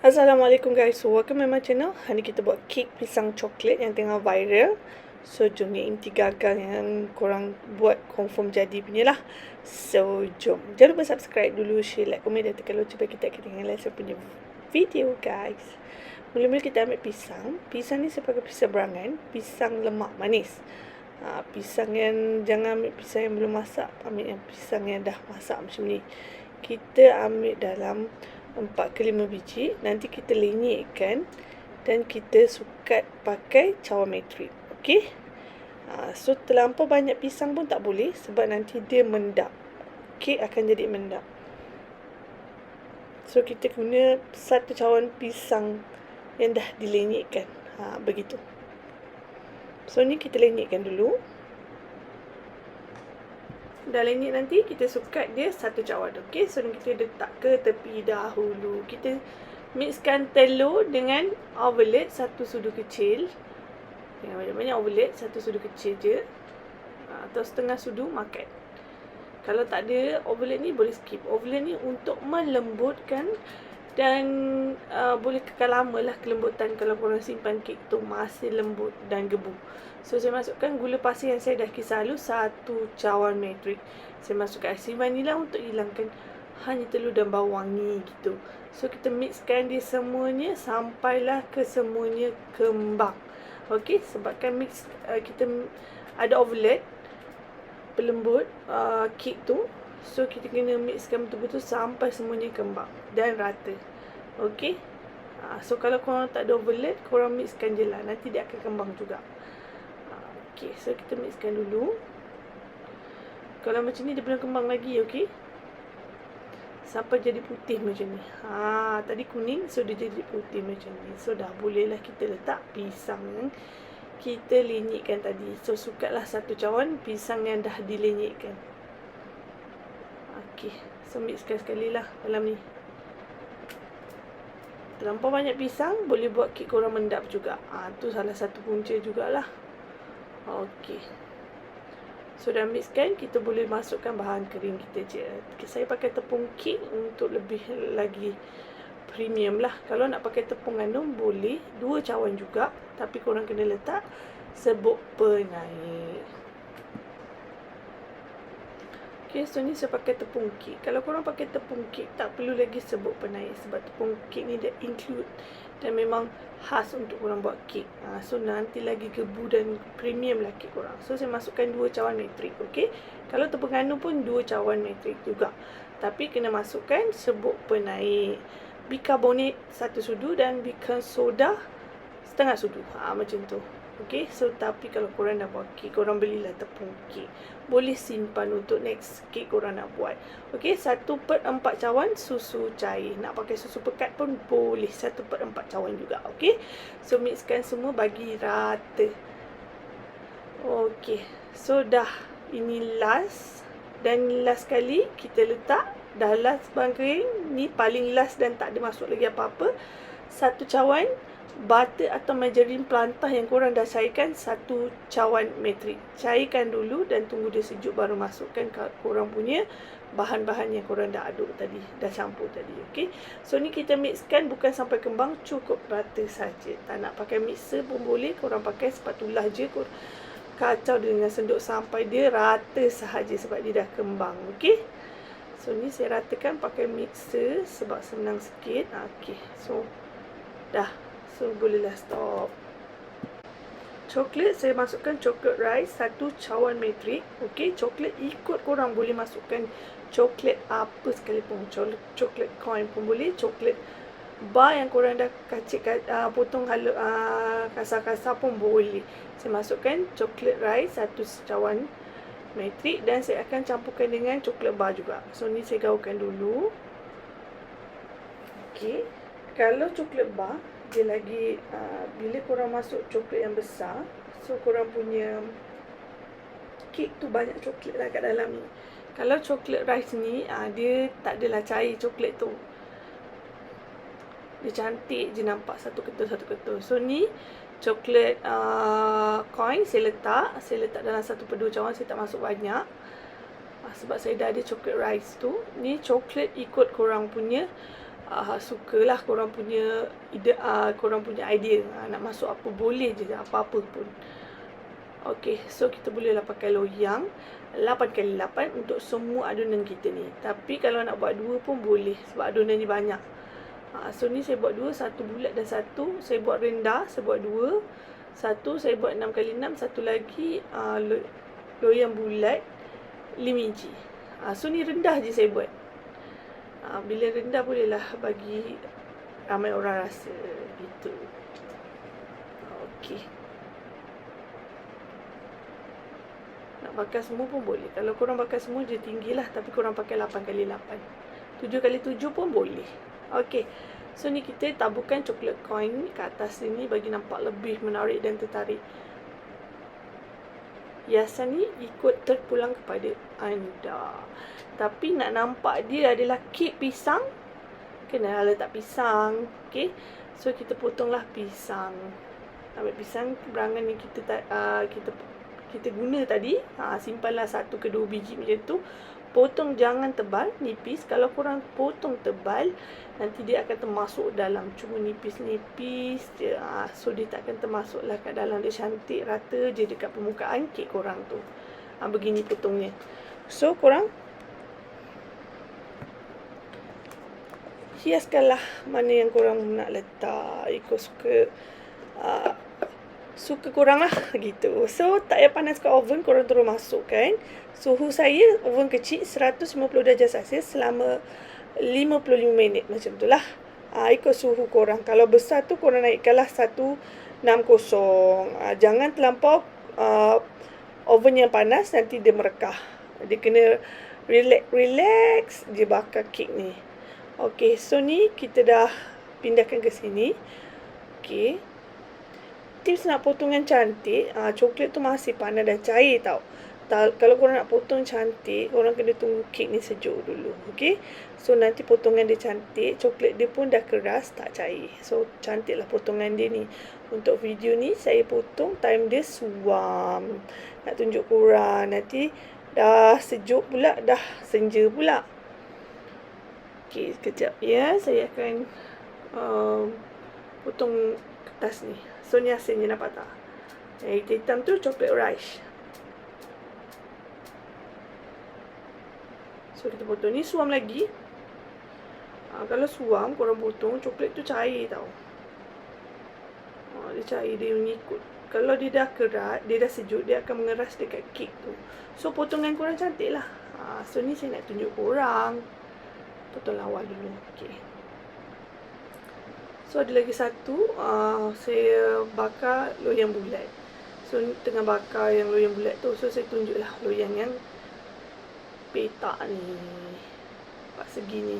Assalamualaikum guys, welcome to my channel. Hari ni kita buat kek pisang coklat yang tengah viral. So jom ni inti gagal yang korang buat confirm jadi punya lah. So jom, jangan lupa subscribe dulu, share, like, komen dan tekan lonceng bagi kita ketinggalan saya punya video guys. Mula-mula kita ambil pisang. Pisang ni pakai pisang berangan, pisang lemak manis. Ha, Pisang yang, jangan ambil pisang yang belum masak Ambil yang pisang yang dah masak macam ni. Kita ambil dalam 4 ke 5 biji. Nanti kita lenyekkan dan kita sukat pakai cawan metrik okey? Ha, so terlampau banyak pisang pun tak boleh sebab nanti dia mendap. Kek akan jadi mendap. So kita guna satu cawan pisang yang dah dilenyekkan. Ha, begitu. So ni kita lenyekkan dulu dah lenyek nanti kita sukat dia satu cawan okey? So kita letak ke tepi dahulu. Kita mixkan telur dengan overload satu sudu kecil. Yang banyak-banyak overload satu sudu kecil je. Ha, atau setengah sudu makan. Kalau tak ada overload ni boleh skip. Overload ni untuk melembutkan dan uh, boleh kekal lama lah kelembutan kalau korang simpan kek tu masih lembut dan gebu. So saya masukkan gula pasir yang saya dah kisar lalu satu cawan metrik. Saya masukkan asin vanila untuk hilangkan hanya telur dan bawang ni gitu. So kita mixkan dia semuanya sampailah ke semuanya kembang. Okey, sebabkan mix uh, kita ada overload pelembut uh, kek tu So kita kena mixkan betul-betul sampai semuanya kembang dan rata. Okey. Ha, so kalau korang tak ada overload, korang mixkan je lah. Nanti dia akan kembang juga. Ha, okey. So kita mixkan dulu. Kalau macam ni dia belum kembang lagi. Okey. Sampai jadi putih macam ni. Ha, tadi kuning. So dia jadi putih macam ni. So dah bolehlah kita letak pisang kita lenyekkan tadi. So sukatlah satu cawan pisang yang dah dilenyekkan. Okey, so mixkan sekali lah dalam ni. Terlampau banyak pisang, boleh buat kek korang mendap juga. Ah, ha, tu salah satu punca jugalah. Okey. So dah mixkan, kita boleh masukkan bahan kering kita je. Okay, saya pakai tepung kek untuk lebih lagi premium lah. Kalau nak pakai tepung gandum, boleh. Dua cawan juga. Tapi korang kena letak sebut penaik. Okay, so ni saya pakai tepung kek. Kalau korang pakai tepung kek, tak perlu lagi sebut penaik. Sebab tepung kek ni dia include dan memang khas untuk korang buat kek. Ha, so, nanti lagi gebu dan premium lah kek korang. So, saya masukkan dua cawan metrik. Okay. Kalau tepung gandum pun dua cawan metrik juga. Tapi, kena masukkan sebut penaik. Bikarbonat satu sudu dan bikarbonat soda setengah sudu. Ha, macam tu. Okay, so tapi kalau korang nak buat kek, korang belilah tepung kek. Boleh simpan untuk next kek korang nak buat. Okay, satu per empat cawan susu cair. Nak pakai susu pekat pun boleh. Satu per empat cawan juga. Okay, so mixkan semua bagi rata. Okay, so dah ini last. Dan last kali kita letak dah last bang kering. Ni paling last dan tak ada masuk lagi apa-apa. Satu cawan butter atau margarine pelantah yang korang dah cairkan satu cawan metrik. Cairkan dulu dan tunggu dia sejuk baru masukkan korang punya bahan-bahan yang korang dah aduk tadi, dah campur tadi. Okey. So ni kita mixkan bukan sampai kembang, cukup rata saja. Tak nak pakai mixer pun boleh, korang pakai spatula je korang kacau dengan senduk sampai dia rata sahaja sebab dia dah kembang. Okey. So ni saya ratakan pakai mixer sebab senang sikit. Okey. So dah So bolehlah stop. Coklat saya masukkan coklat rice Satu cawan metrik Okey coklat ikut korang. Boleh masukkan Coklat apa sekalipun. Coklat coin pun boleh. Coklat bar yang korang dah kacik uh, Potong halu, uh, kasar-kasar pun boleh. Saya masukkan coklat rice Satu cawan metrik Dan saya akan campurkan dengan coklat bar juga. So ni saya gaulkan dulu. Okey. Kalau coklat bar dia lagi uh, bila korang masuk coklat yang besar so korang punya kek tu banyak coklat lah kat dalam ni. Kalau coklat rice ni uh, dia tak adalah cair coklat tu. Dia cantik je nampak satu ketul satu ketul. So ni coklat uh, coin saya letak. Saya letak dalam satu per dua cawan saya tak masuk banyak. Uh, sebab saya dah ada coklat rice tu. Ni coklat ikut korang punya uh, sukalah korang punya ide uh, korang punya idea uh, nak masuk apa boleh je apa-apa pun Okey, so kita bolehlah pakai loyang 8 kali 8 untuk semua adunan kita ni. Tapi kalau nak buat dua pun boleh sebab adunan ni banyak. Ha, so ni saya buat dua, satu bulat dan satu. Saya buat rendah, saya buat dua. Satu saya buat 6 kali 6, satu lagi uh, loyang bulat 5 inci. Ha, so ni rendah je saya buat. Ha, bila rendah bolehlah bagi ramai orang rasa gitu. Okey. Nak pakai semua pun boleh. Kalau korang pakai semua je tinggilah tapi korang pakai 8 kali 8. 7 kali 7 pun boleh. Okey. So ni kita taburkan coklat coin ke atas sini bagi nampak lebih menarik dan tertarik. Hiasan ni ikut terpulang kepada anda. Tapi nak nampak dia adalah kek pisang. Kena letak pisang. Okey. So kita potonglah pisang. Ambil pisang berangan ni kita uh, kita kita guna tadi ha, simpanlah satu ke dua biji macam tu potong jangan tebal nipis. Kalau korang potong tebal nanti dia akan termasuk dalam cuma nipis-nipis je. Ha, so dia tak akan termasuk lah kat dalam. Dia cantik rata je dekat permukaan kek korang tu. Ha, begini potongnya. So korang hiaskanlah mana yang korang nak letak. Ikut suka uh, suka korang lah gitu. So tak payah panas kat oven korang terus masuk kan. Suhu saya oven kecil 150 darjah Celsius selama 55 minit macam tu lah. Ha, ikut suhu korang. Kalau besar tu korang naikkanlah 160. Ha, jangan terlampau uh, oven yang panas nanti dia merekah. Dia kena relax, relax dia bakar kek ni. Okay, so ni kita dah pindahkan ke sini. Okay tips nak potongan cantik, uh, coklat tu masih panas dan cair tau. Ta- kalau korang nak potong cantik, korang kena tunggu kek ni sejuk dulu. Okay? So, nanti potongan dia cantik. Coklat dia pun dah keras, tak cair. So, cantiklah potongan dia ni. Untuk video ni, saya potong time dia suam. Nak tunjuk korang. Nanti dah sejuk pula, dah senja pula. Okay, sekejap ya. Saya akan um, potong kertas ni. So ni hasilnya nampak tak? Yang hitam tu coklat rice. So kita potong ni suam lagi. Ha, kalau suam korang potong coklat tu cair tau. Ha, dia cair dia mengikut. Kalau dia dah kerat, dia dah sejuk, dia akan mengeras dekat kek tu. So potongan korang cantik lah. Ha, so ni saya nak tunjuk korang. Potong lawal dulu. Okay. So ada lagi satu uh, Saya bakar loyang bulat. So tengah bakar yang loyang bulat tu So saya tunjuklah loyang yang Petak ni Pak segi ni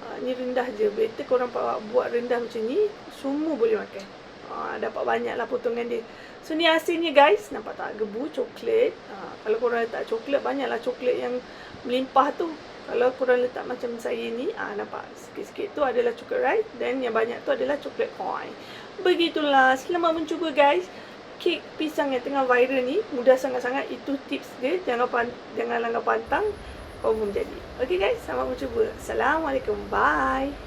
uh, Ni rendah je. Better korang buat rendah macam ni Semua boleh makan. Uh, Dapat banyak lah potongan dia. So ni hasilnya guys Nampak tak? Gebu coklat. Uh, Kalau korang letak coklat Banyaklah coklat yang Melimpah tu kalau korang letak macam saya ni, ah nampak sikit-sikit tu adalah coklat rice dan yang banyak tu adalah coklat coin. Begitulah. Selamat mencuba guys. Kek pisang yang tengah viral ni mudah sangat-sangat itu tips dia. Jangan pan jangan langgar pantang kau jadi. Okay guys, selamat mencuba. Assalamualaikum. Bye.